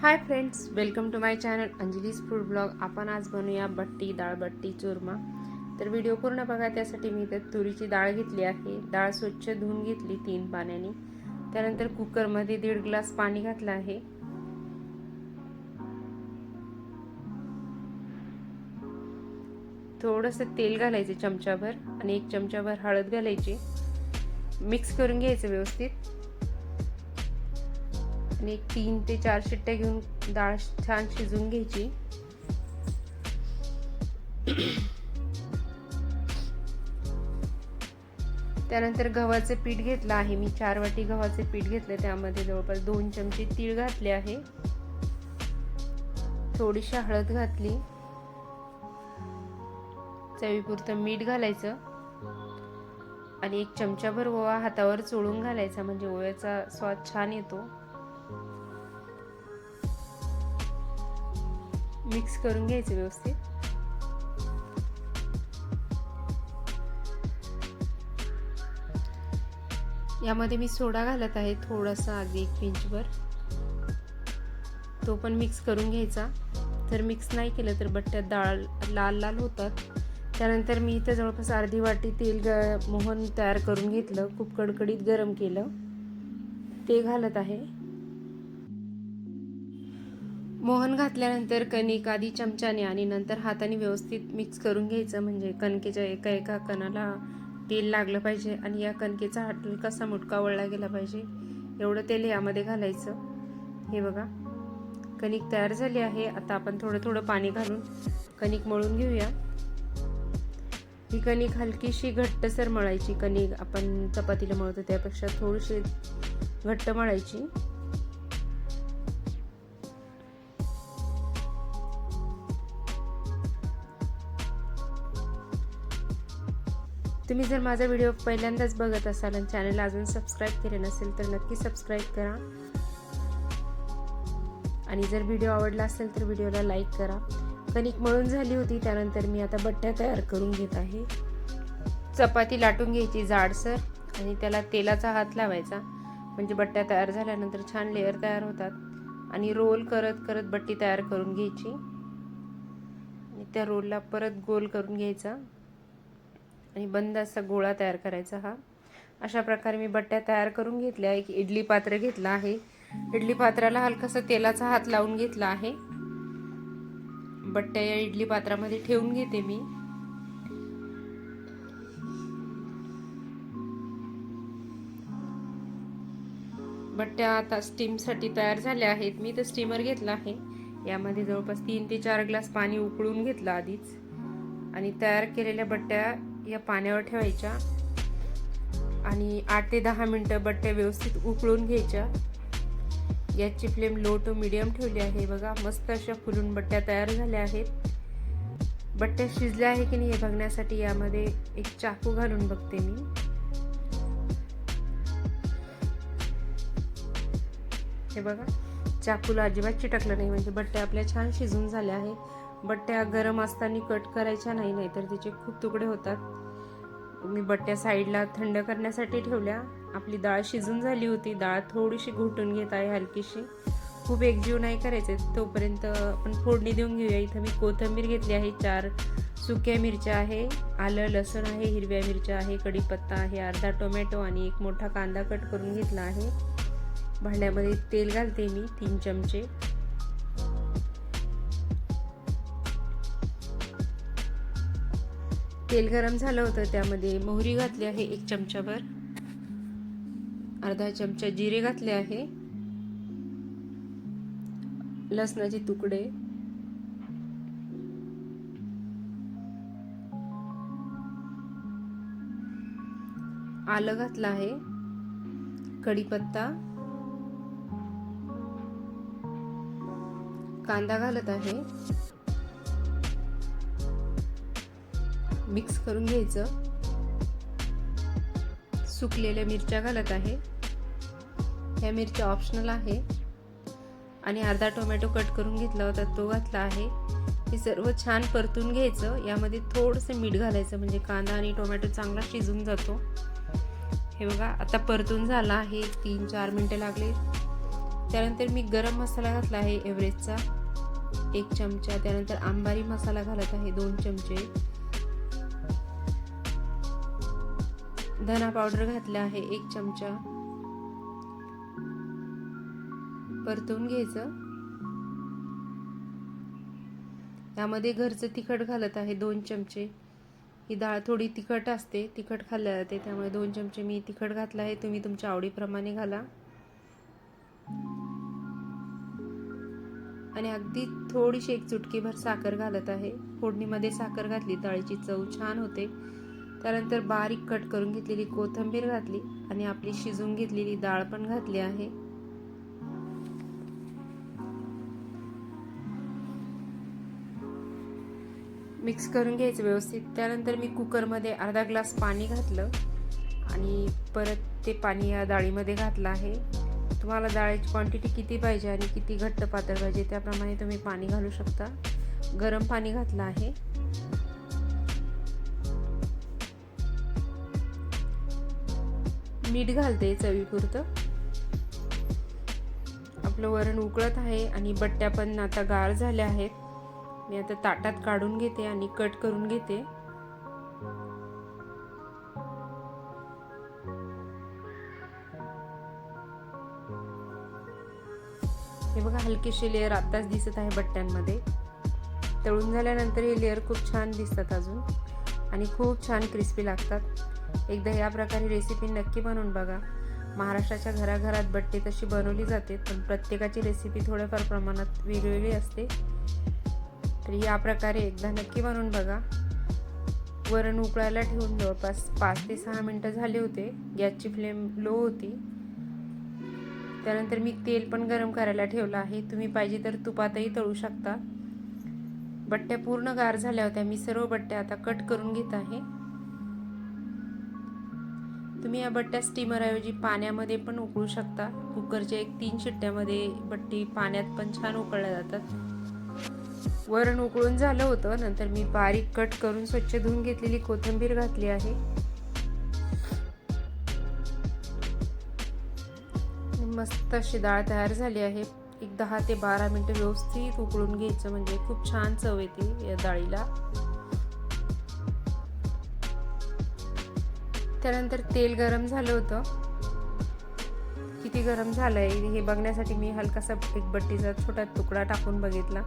Hi friends welcome to my channel Anjali's food blog. आपण आज बनवूया बट्टी डाळ बट्टी चुरमा. तर व्हिडिओ पूर्ण बघा त्यासाठी मी इथे तुरीची डाळ घेतली आहे. डाळ स्वच्छ धुवून घेतली तीन पाण्याने. त्यानंतर कुकरमध्ये दीड ग्लास पाणी घातलं आहे. थोडंसं तेल घालायचं चमचाभर आणि एक चमचाभर हळद घालायची. मिक्स करून घ्यायचं व्यवस्थित. आणि एक तीन ते चार शिट्ट्या घेऊन डाळ छान शिजवून घ्यायची. त्यानंतर गव्हाचं पीठ घेतलं आहे. मी चार वाटी गव्हाचे पीठ घेतलं. त्यामध्ये जवळपास दोन चमचे तीळ घातले आहे. थोडीशी हळद घातली. चवीपुरतं मीठ घालायचं. आणि एक चमचाभर ओवा हातावर चोळून घालायचा. म्हणजे ओव्याचा स्वाद छान येतो. मिक्स करून घ्यायचं व्यवस्थित. यामध्ये मी सोडा घालत आहे थोडासा अगदी एक पिंचवर. तो पण मिक्स करून घ्यायचा. जर मिक्स नाही केलं तर बट्ट्यात डाळ लाल लाल होतात. त्यानंतर मी इथं जवळपास अर्धी वाटी तेल ग मोहन तयार करून घेतलं. खूप कडकडीत गरम केलं. ते घालत आहे. मोहन घातल्यानंतर कणिक आधी चमच्याने आणि नंतर हाताने व्यवस्थित मिक्स करून घ्यायचं. म्हणजे कणकेच्या एका एका कणाला तेल लागलं पाहिजे आणि या कणकेचा हलकासा मुटका वळला गेला पाहिजे. एवढं तेल यामध्ये घालायचं. हे बघा. कणिक तयार झाली आहे. आता आपण थोडं थोडं पाणी घालून कणिक मळून घेऊया. ही कणिक हलकीशी घट्टसर मळायची. कणिक आपण चपातीला मळतो त्यापेक्षा थोडीशी घट्ट मळायची. तुम्ही जर माझा व्हिडिओ पहिल्यांदाच बघत असाल आणि चॅनल अजून सबस्क्राईब केले नसेल तर नक्की सबस्क्राईब करा. आणि जर व्हिडिओ आवडला असेल तर व्हिडिओला लाईक करा. कणिक मळून झाली होती त्यानंतर मी आता बट्ट्या तयार करून घेत आहे. चपाती लाटून घ्यायची जाडसर आणि त्याला तेलाचा हात लावायचा. म्हणजे बट्ट्या तयार झाल्यानंतर छान लेअर तयार होतात. आणि रोल करत करत बट्टी तयार करून घ्यायची. आणि त्या रोलला परत गोल करून घ्यायचा. आणि बंद असा गोळा तयार करायचा हा. अशा प्रकारे मी बट्ट्या तयार करून घेतल्या. एक इडली पात्र घेतलं आहे. इडली पात्राला हलकासा तेलाचा हात लावून घेतला आहे. बट्ट्या या इडली पात्रामध्ये ठेवून घेते मी. बट्ट्या आता स्टीमसाठी तयार झाल्या आहेत. मी तर स्टीमर घेतला आहे. यामध्ये जवळपास तीन ते चार ग्लास पाणी उकळून घेतलं आधीच. आणि तयार केलेल्या बट्ट्या या पाण्यावर ठेवायच्या. आणि आठ ते दहा मिनटं बट्ट्या व्यवस्थित उकळून घ्यायच्या. याची फ्लेम लो टू मिडियम ठेवली आहे. बघा मस्त अशा फुलून बट्ट्या तयार झाल्या आहेत. बट्ट्या शिजल्या आहे की नाही हे बघण्यासाठी यामध्ये एक चाकू घालून बघते मी. हे बघा चाकूला अजिबात चिटकलं नाही. म्हणजे बट्ट्या आपल्या छान शिजून झाल्या आहे बट्ट्या गरम असताना कट करायच्या नाही नाहीतर त्याचे खूप तुकडे होतात. मी बट्ट्या साईडला थंड करण्यासाठी ठेवल्या. आपली डाळ शिजून झाली होती. डाळ थोडीशी घोटून घेत आहे हलकीशी. खूप एकजीव नाही करायचे. तोपर्यंत आपण फोडणी देऊन घेऊया. इथं मी कोथिंबीर घेतली आहे चार सुक्या मिरच्या आहे आलं लसूण आहे हिरव्या मिरच्या आहे कढीपत्ता आहे अर्धा टोमॅटो आणि एक मोठा कांदा कट करून घेतला आहे. भांड्यामध्ये तेल घालते मी तीन चमचे. तेल गरम झालं होतं त्यामध्ये मोहरी घातली आहे एक चमचाभर. अर्धा चमचा जिरे घातले आहे. लसणाचे तुकडे. आलं घातलं आहे. कढीपत्ता. कांदा घालत आहे. मिक्स करून घ्यायचं. सुकलेल्या मिरच्या घालत आहे. ह्या मिरच्या ऑप्शनल आहे. आणि अर्धा टोमॅटो कट करून घेतला होता तो घातला आहे. हे सर्व छान परतून घ्यायचं. यामध्ये थोडंसं मीठ घालायचं म्हणजे कांदा आणि टोमॅटो चांगला शिजून जातो. हे बघा आता परतून झाला आहे. तीन चार मिनटं लागले. त्यानंतर मी गरम मसाला घातला आहे एव्हरेजचा एक चमचा. त्यानंतर आंबारी मसाला घालत आहे दोन चमचे. धना पावडर घातला आहे एक चमचा. परतून घ्यायचं. यामध्ये घरचं तिखट घालत आहे दोन चमचे. ही डाळ थोडी तिखट असते तिखट खाल्ल्या जाते त्यामुळे दोन चमचे मी तिखट घातलं आहे. तुम्ही तुमच्या आवडीप्रमाणे घाला. आणि अगदी थोडीशी एक चुटकीभर साखर घालत आहे. फोडणीमध्ये साखर घातली डाळीची चव छान होते. त्यानंतर बारीक कट करून घेतलेली कोथिंबीर घातली आणि आपली शिजून घेतलेली डाळ पण घातली आहे. मिक्स करून घ्यायचं व्यवस्थित. त्यानंतर मी कुकरमध्ये अर्धा ग्लास पाणी घातलं आणि परत ते पाणी या डाळीमध्ये घातलं आहे. तुम्हाला डाळीची क्वांटिटी किती पाहिजे आणि किती घट्ट पातळ पाहिजे त्याप्रमाणे तुम्ही पाणी घालू शकता. गरम पाणी घातलं आहे. मीठ घालते चवीपुरतं. आपलं वरण उकळत आहे आणि बट्ट्या पण आता गार झाल्या आहेत. मी आता ताटात काढून घेते आणि कट करून घेते. हे बघा हलकीशी लेअर आत्ताच दिसत आहे बट्ट्यांमध्ये. तळून झाल्यानंतर हे लेअर खूप छान दिसतात अजून. आणि खूप छान क्रिस्पी लागतात. एकदा या प्रकारे रेसिपी नक्की बनवून बघा. महाराष्ट्राच्या घराघरात बट्टे तशी बनवली जाते पण प्रत्येकाची रेसिपी थोड्याफार प्रमाणात वेगवेगळी असते. तर या प्रकारे एकदा नक्की बनवून बघा. वरण उकळायला ठेवून जवळपास पाच ते सहा मिनटं झाले होते. गॅसची फ्लेम लो होती. त्यानंतर मी तेल पण गरम करायला ठेवलं आहे. तुम्ही पाहिजे तर तुपातही तळू शकता. बट्ट्या पूर्ण गार झाल्या होत्या. मी सर्व बट्ट्या आता कट करून घेत आहे. तुम्ही या बट्ट्या स्टीमरऐवजी पाण्यामध्ये पण उकळू शकता. कुकरच्या एक तीन शिट्ट्यामध्ये बट्टी पाण्यात पण छान उकळल्या जातात. वरण उकळून झालं होतं. नंतर मी बारीक कट करून स्वच्छ धुवून घेतलेली कोथिंबीर घातली आहे. मस्त अशी डाळ तयार झाली आहे. एक दहा ते बारा मिनटं व्यवस्थित उकळून घ्यायचं म्हणजे खूप छान चव येते या डाळीला. त्यानंतर तेल गरम झालं होतं. किती गरम झालं आहे हे बघण्यासाठी मी हलकासा एक बट्टीचा छोटा तुकडा टाकून बघितला.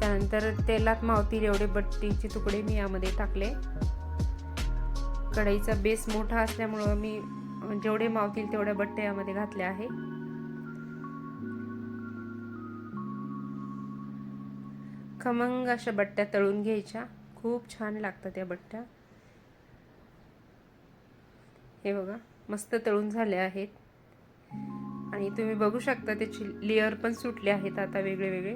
त्यानंतर तेलात मावतील एवढे बट्टीचे तुकडे मी यामध्ये टाकले. कढईचा बेस मोठा असल्यामुळं मी जेवढे मावतील तेवढ्या बट्ट्या यामध्ये घातल्या आहे. खमंग अशा बट्ट्या तळून घ्यायच्या. खूप छान लागतात त्या बट्ट्या. हे बघा मस्त तळून झाले आहेत. आणि तुम्ही बघू शकता त्याची लेअर पण सुटले आहेत आता वेगळे वेगळे.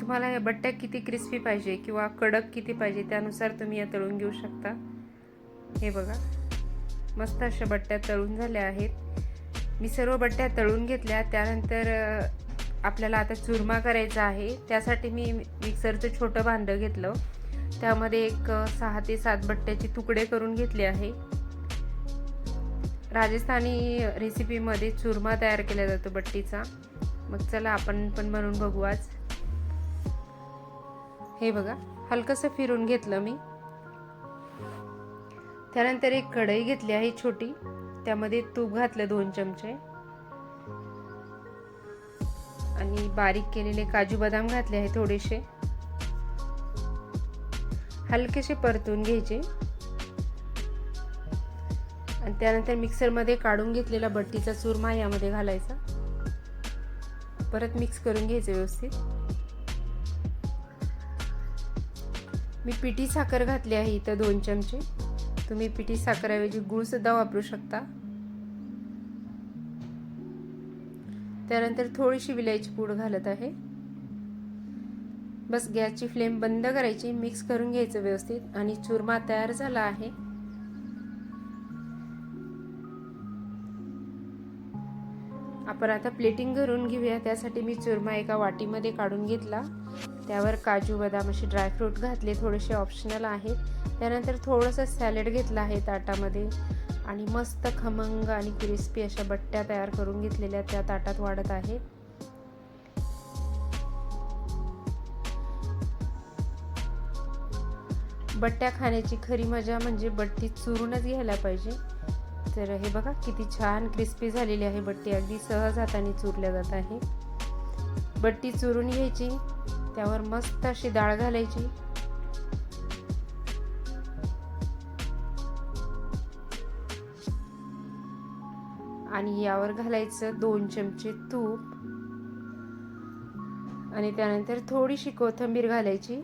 तुम्हाला या बट्ट्या किती क्रिस्पी पाहिजे किंवा कडक किती पाहिजे त्यानुसार तुम्ही या तळून घेऊ शकता. हे बघा. मस्त अशा बट्ट्या तळून झाल्या आहेत. मी सर्व बट्ट्या तळून घेतल्या. त्यानंतर आपल्याला आता चुरमा करायचा आहे. त्यासाठी मी मिक्सरचं छोटं भांडं घेतलं. त्यामध्ये एक सहा ते सात बट्ट्याचे तुकडे करून घेतले आहे. राजस्थानी रेसिपीमध्ये चुरमा तयार केला जातो बट्टीचा. मग चला आपण पण बनवून बघू आज. हे बघा हलकंसं फिरून घेतलं मी. त्यानंतर एक कढई घेतली आहे छोटी. त्यामध्ये तूप घातलं दोन चमचे. आणि बारीक केलेले काजू बदाम घातले आहे थोडेसे. हलकेसे परतून घ्यायचे. आणि त्यानंतर मिक्सरमध्ये काढून घेतलेला बट्टीचा चुरमा यामध्ये घालायचा. परत मिक्स करून घ्यायचं व्यवस्थित. मी पिठी साखर घातली आहे इथं दोन चमचे. तुम्ही पिठी साखरऐवजी गुळसुद्धा वापरू शकता. त्यानंतर थोडीशी विलायची पूड घालत आहे. बस गॅसची फ्लेम बंद करायची मिक्स करून घ्यायचं व्यवस्थित आणि चुरमा तयार झाला आहे. आपण आता प्लेटिंग करून घेऊया. त्यासाठी मी चुरमा एका वाटीमध्ये काढून घेतला. त्यावर काजू बदाम असे ड्रायफ्रूट घातले. थोडेसे ऑप्शनल आहेत. त्यानंतर थोडंसं सॅलड घेतलं आहे ताटामध्ये. आणि मस्त खमंग आणि क्रिस्पी अशा बट्ट्या तयार करून घेतलेल्या त्या ताटात वाढत आहे बट्ट्या खाण्याची खरी मजा म्हणजे बट्टी चुरूनच घ्यायला पाहिजे. तर हे बघा किती छान क्रिस्पी झालेली आहे बट्टी. अगदी सहज हाताने चुरल्या जात आहे. बट्टी चुरून घ्यायची. त्यावर मस्त अशी डाळ घालायची. आणि यावर घालायचं दोन चमचे तूप. आणि त्यानंतर थोडीशी कोथिंबीर घालायची.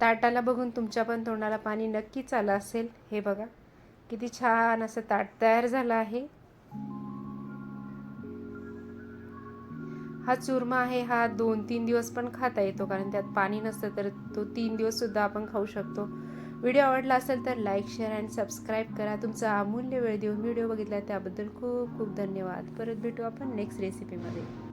ताटाला बघून तुमच्या पण तोंडाला पाणी नक्कीच आलं असेल. हे बघा किती छान असं ताट तयार झालं आहे. हा चुरमा आहे हा दोन तीन दिवस पण खाता येतो कारण त्यात पाणी नसतं तर तो तीन दिवस सुद्धा आपण खाऊ शकतो. व्हिडिओ आवडला असेल तर लाईक शेअर अँड सबस्क्राईब करा. तुमचा अमूल्य वेळ देऊन व्हिडिओ बघितला त्याबद्दल खूप खूप धन्यवाद. परत भेटू आपण नेक्स्ट रेसिपीमध्ये